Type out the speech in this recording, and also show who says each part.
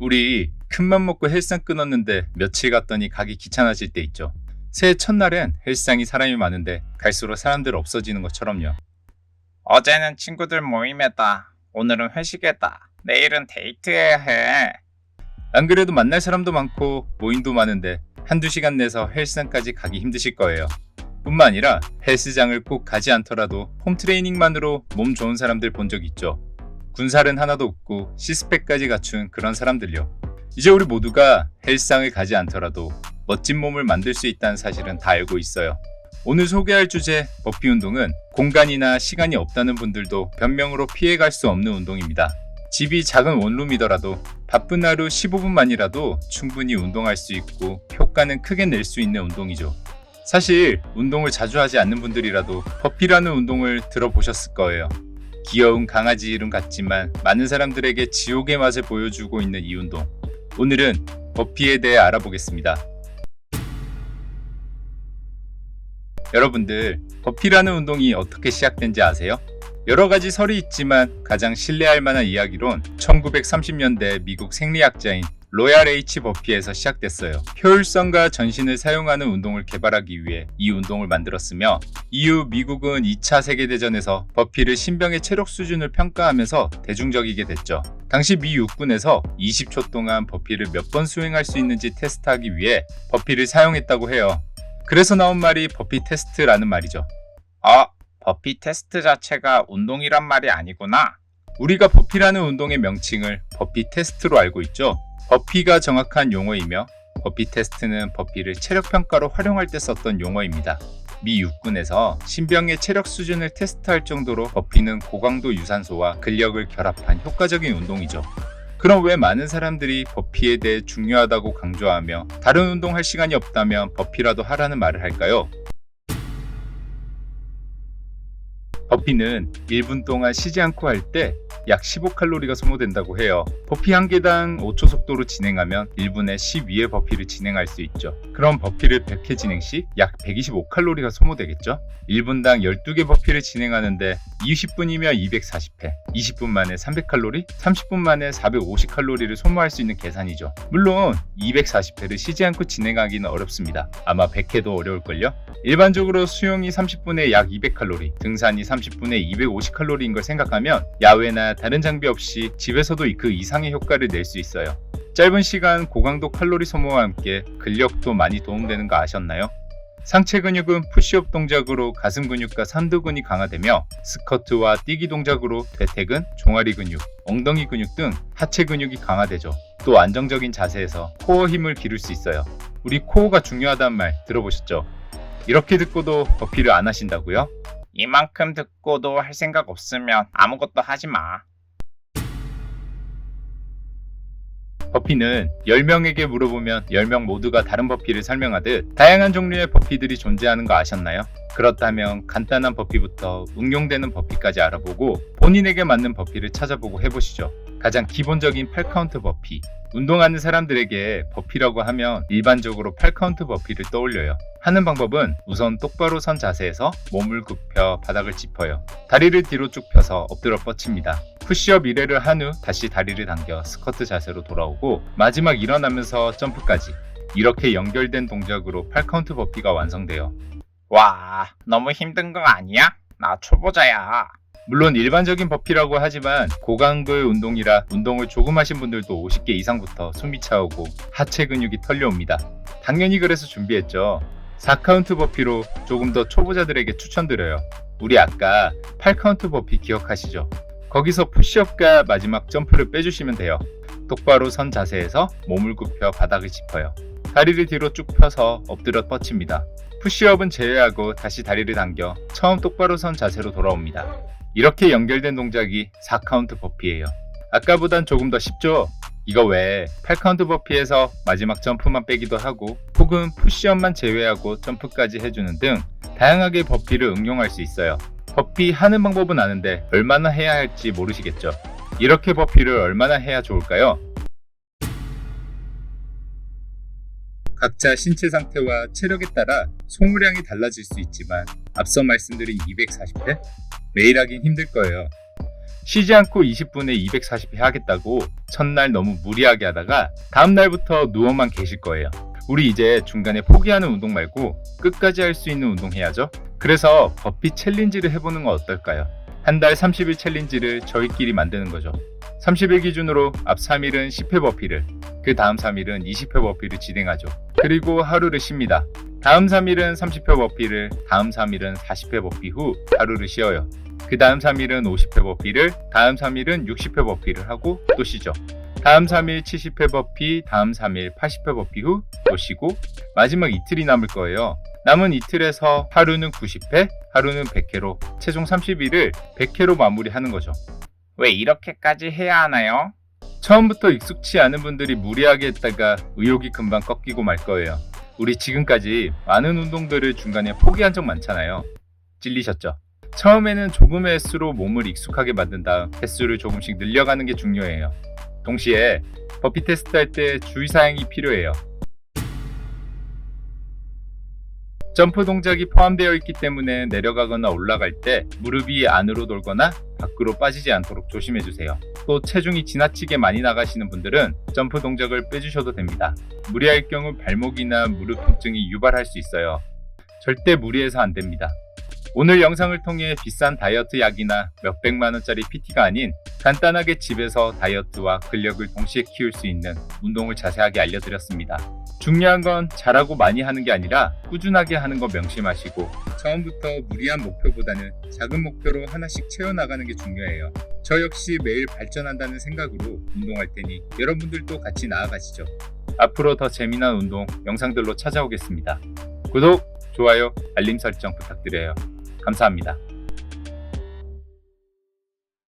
Speaker 1: 우리 큰맘 먹고 헬스장 끊었는데 며칠 갔더니 가기 귀찮아질 때 있죠. 새해 첫날엔 헬스장이 사람이 많은데 갈수록 사람들 없어지는 것처럼요.
Speaker 2: 어제는 친구들 모임에다. 오늘은 회식에다. 내일은 데이트해야 해.
Speaker 1: 안 그래도 만날 사람도 많고 모임도 많은데 한두 시간 내서 헬스장까지 가기 힘드실 거예요. 뿐만 아니라 헬스장을 꼭 가지 않더라도 홈 트레이닝만으로 몸 좋은 사람들 본 적 있죠. 군살은 하나도 없고 시스펙까지 갖춘 그런 사람들요. 이제 우리 모두가 헬스장을 가지 않더라도 멋진 몸을 만들 수 있다는 사실은 다 알고 있어요. 오늘 소개할 주제 버피 운동은 공간이나 시간이 없다는 분들도 변명으로 피해갈 수 없는 운동입니다. 집이 작은 원룸이더라도 바쁜 하루 15분만이라도 충분히 운동할 수 있고 효과는 크게 낼 수 있는 운동이죠. 사실 운동을 자주 하지 않는 분들이라도 버피라는 운동을 들어보셨을 거예요. 귀여운 강아지 이름 같지만 많은 사람들에게 지옥의 맛을 보여주고 있는 이 운동. 오늘은 버피에 대해 알아보겠습니다. 여러분들, 버피라는 운동이 어떻게 시작된지 아세요? 여러 가지 설이 있지만 가장 신뢰할 만한 이야기론 1930년대 미국 생리학자인 로얄 H 버피에서 시작됐어요. 효율성과 전신을 사용하는 운동을 개발하기 위해 이 운동을 만들었으며 이후 미국은 2차 세계대전에서 버피를 신병의 체력 수준을 평가하면서 대중적이게 됐죠. 당시 미 육군에서 20초 동안 버피를 몇 번 수행할 수 있는지 테스트하기 위해 버피를 사용했다고 해요. 그래서 나온 말이 버피 테스트라는 말이죠.
Speaker 2: 어, 버피 테스트 자체가 운동이란 말이 아니구나.
Speaker 1: 우리가 버피라는 운동의 명칭을 버피 테스트로 알고 있죠. 버피가 정확한 용어이며 버피 테스트는 버피를 체력 평가로 활용할 때 썼던 용어입니다. 미 육군에서 신병의 체력 수준을 테스트할 정도로 버피는 고강도 유산소와 근력을 결합한 효과적인 운동이죠. 그럼 왜 많은 사람들이 버피에 대해 중요하다고 강조하며 다른 운동 할 시간이 없다면 버피라도 하라는 말을 할까요? 버피는 1분 동안 쉬지 않고 할 때 약 15칼로리가 소모된다고 해요. 버피 한 개당 5초 속도로 진행하면 1분에 12회 버피를 진행할 수 있죠. 그럼 버피를 100회 진행 시 약 125칼로리가 소모되겠죠? 1분당 12개 버피를 진행하는데 20분이면 240회, 20분 만에 300칼로리, 30분 만에 450칼로리를 소모할 수 있는 계산이죠. 물론 240회를 쉬지 않고 진행하기는 어렵습니다. 아마 100회도 어려울걸요? 일반적으로 수영이 30분에 약 200칼로리, 등산이 30분에 250칼로리인 걸 생각하면 야외나 다른 장비 없이 집에서도 그 이상의 효과를 낼 수 있어요. 짧은 시간 고강도 칼로리 소모와 함께 근력도 많이 도움되는 거 아셨나요? 상체 근육은 푸시업 동작으로 가슴 근육과 삼두근이 강화되며 스쿼트와 뛰기 동작으로 대퇴근, 종아리 근육, 엉덩이 근육 등 하체 근육이 강화되죠. 또 안정적인 자세에서 코어 힘을 기를 수 있어요. 우리 코어가 중요하다는 말 들어보셨죠? 이렇게 듣고도 버피를 안 하신다고요?
Speaker 2: 이만큼 듣고도 할 생각 없으면 아무것도 하지 마.
Speaker 1: 버피는 10명에게 물어보면 10명 모두가 다른 버피를 설명하듯 다양한 종류의 버피들이 존재하는 거 아셨나요? 그렇다면 간단한 버피부터 응용되는 버피까지 알아보고 본인에게 맞는 버피를 찾아보고 해보시죠. 가장 기본적인 8카운트 버피. 운동하는 사람들에게 버피라고 하면 일반적으로 8카운트 버피를 떠올려요. 하는 방법은 우선 똑바로 선 자세에서 몸을 굽혀 바닥을 짚어요. 다리를 뒤로 쭉 펴서 엎드려 뻗칩니다. 푸시업 1회를 한 후 다시 다리를 당겨 스쿼트 자세로 돌아오고 마지막 일어나면서 점프까지 이렇게 연결된 동작으로 8카운트 버피가 완성돼요.
Speaker 2: 와, 너무 힘든 거 아니야? 나 초보자야.
Speaker 1: 물론 일반적인 버피라고 하지만 고강도의 운동이라 운동을 조금 하신 분들도 50개 이상부터 숨이 차오고 하체 근육이 털려옵니다. 당연히 그래서 준비했죠. 4카운트 버피로 조금 더 초보자들에게 추천드려요. 우리 아까 8카운트 버피 기억하시죠? 거기서 푸시업과 마지막 점프를 빼주시면 돼요. 똑바로 선 자세에서 몸을 굽혀 바닥을 짚어요. 다리를 뒤로 쭉 펴서 엎드려 뻗칩니다. 푸시업은 제외하고 다시 다리를 당겨 처음 똑바로 선 자세로 돌아옵니다. 이렇게 연결된 동작이 4카운트 버피예요. 아까보단 조금 더 쉽죠? 이거 외에 8카운트 버피에서 마지막 점프만 빼기도 하고 혹은 푸시업만 제외하고 점프까지 해주는 등 다양하게 버피를 응용할 수 있어요. 버피 하는 방법은 아는데 얼마나 해야 할지 모르시겠죠? 이렇게 버피를 얼마나 해야 좋을까요? 각자 신체 상태와 체력에 따라 소모량이 달라질 수 있지만 앞서 말씀드린 240회 매일 하긴 힘들 거예요. 쉬지 않고 20분에 240회 하겠다고 첫날 너무 무리하게 하다가 다음날부터 누워만 계실 거예요. 우리 이제 중간에 포기하는 운동 말고 끝까지 할 수 있는 운동 해야죠. 그래서 버피 챌린지를 해보는 건 어떨까요? 한 달 30일 챌린지를 저희끼리 만드는 거죠. 30일 기준으로 앞 3일은 10회 버피를, 그 다음 3일은 20회 버피를 진행하죠. 그리고 하루를 쉽니다. 다음 3일은 30회 버피를, 다음 3일은 40회 버피 후 하루를 쉬어요. 그 다음 3일은 50회 버피를, 다음 3일은 60회 버피를 하고 또 쉬죠. 다음 3일 70회 버피, 다음 3일 80회 버피 후 또 쉬고 마지막 이틀이 남을 거예요. 남은 이틀에서 하루는 90회, 하루는 100회로 최종 30일을 100회로 마무리하는 거죠.
Speaker 2: 왜 이렇게까지 해야 하나요?
Speaker 1: 처음부터 익숙치 않은 분들이 무리하게 했다가 의욕이 금방 꺾이고 말 거예요. 우리 지금까지 많은 운동들을 중간에 포기한 적 많잖아요. 찔리셨죠? 처음에는 조금의 횟수로 몸을 익숙하게 만든 다음 횟수를 조금씩 늘려가는 게 중요해요. 동시에 버피 테스트 할 때 주의사항이 필요해요. 점프 동작이 포함되어 있기 때문에 내려가거나 올라갈 때 무릎이 안으로 돌거나 밖으로 빠지지 않도록 조심해 주세요. 또 체중이 지나치게 많이 나가시는 분들은 점프 동작을 빼주셔도 됩니다. 무리할 경우 발목이나 무릎 통증이 유발할 수 있어요. 절대 무리해서 안 됩니다. 오늘 영상을 통해 비싼 다이어트 약이나 몇백만 원짜리 PT가 아닌 간단하게 집에서 다이어트와 근력을 동시에 키울 수 있는 운동을 자세하게 알려드렸습니다. 중요한 건 잘하고 많이 하는 게 아니라 꾸준하게 하는 거 명심하시고 처음부터 무리한 목표보다는 작은 목표로 하나씩 채워나가는 게 중요해요. 저 역시 매일 발전한다는 생각으로 운동할 테니 여러분들도 같이 나아가시죠. 앞으로 더 재미난 운동 영상들로 찾아오겠습니다. 구독, 좋아요, 알림 설정 부탁드려요. 감사합니다.